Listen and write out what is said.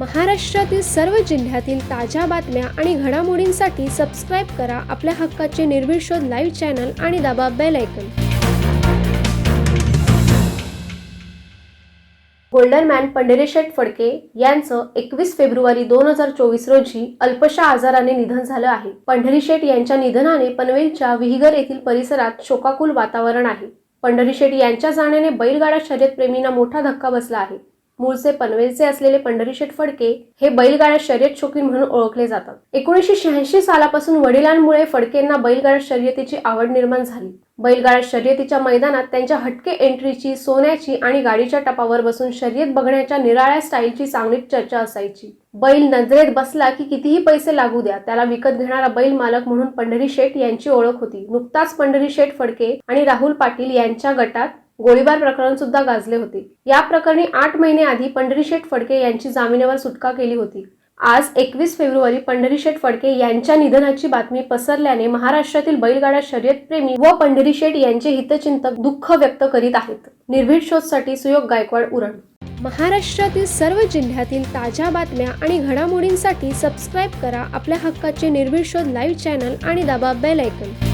महाराष्ट्रातील सर्व जिल्ह्यातील ताज्या बातम्या आणि घडामोडींसाठी सबस्क्राईब करा आपल्या हक्काचे निर्भीड शोध लाईव्ह चॅनल आणि दाबा बेल ऐकन गोल्डरमॅन पंढरीशेठ फडके यांचं एकवीस फेब्रुवारी दोन हजार चोवीस रोजी अल्पशा आजाराने निधन झालं आहे. पंढरीशेठ यांच्या निधनाने पनवेलच्या विहिगर येथील परिसरात शोकाकुल वातावरण आहे. पंढरीशेठ यांच्या जाण्याने बैलगाडा शर्यतप्रेमींना मोठा धक्का बसला आहे. मूळचे पनवेलचे असलेले पंढरीशेठ फडके हे बैलगाड्या शर्यत शौकीन म्हणून ओळखले जातात. एकोणीसशे शहाऐंशी सालापासून वडिलांमुळे फडकेंना बैलगाडा शर्यतीची आवड निर्माण झाली. बैलगाडा शर्यतीच्या मैदानात त्यांच्या हटके एंट्रीची सोन्याची आणि गाडीच्या टपावर बसून शर्यत बघण्याच्या निराळ्या स्टाईलची चांगलीच चर्चा असायची. बैल नजरेत बसला की कितीही पैसे लागू द्या त्याला विकत घेणारा बैल मालक म्हणून पंढरी शेठ यांची ओळख होती. नुकताच पंढरी शेठ फडके आणि राहुल पाटील यांच्या गटात गोळीबार प्रकरण सुद्धा गाजले होते. या प्रकरणी आठ महिने आधी पंढरीशेठ फडके यांची जामिनावर सुटका केली होती. आज एकवीस फेब्रुवारी पंढरीशेठ फडके यांच्या निधनाची बातमी पसरल्याने महाराष्ट्रातील बैलगाडा शर्यतप्रेमी व पंढरीशेठ यांचे हितचिंतक दुःख व्यक्त करीत आहेत. निर्भीड शोधसाठी सुयोग गायकवाड उरण. महाराष्ट्रातील सर्व जिल्ह्यातील ताज्या बातम्या आणि घडामोडींसाठी सबस्क्राईब करा आपल्या हक्काचे निर्भीड शोध लाईव्ह चॅनल आणि दाबा बेल ऐकन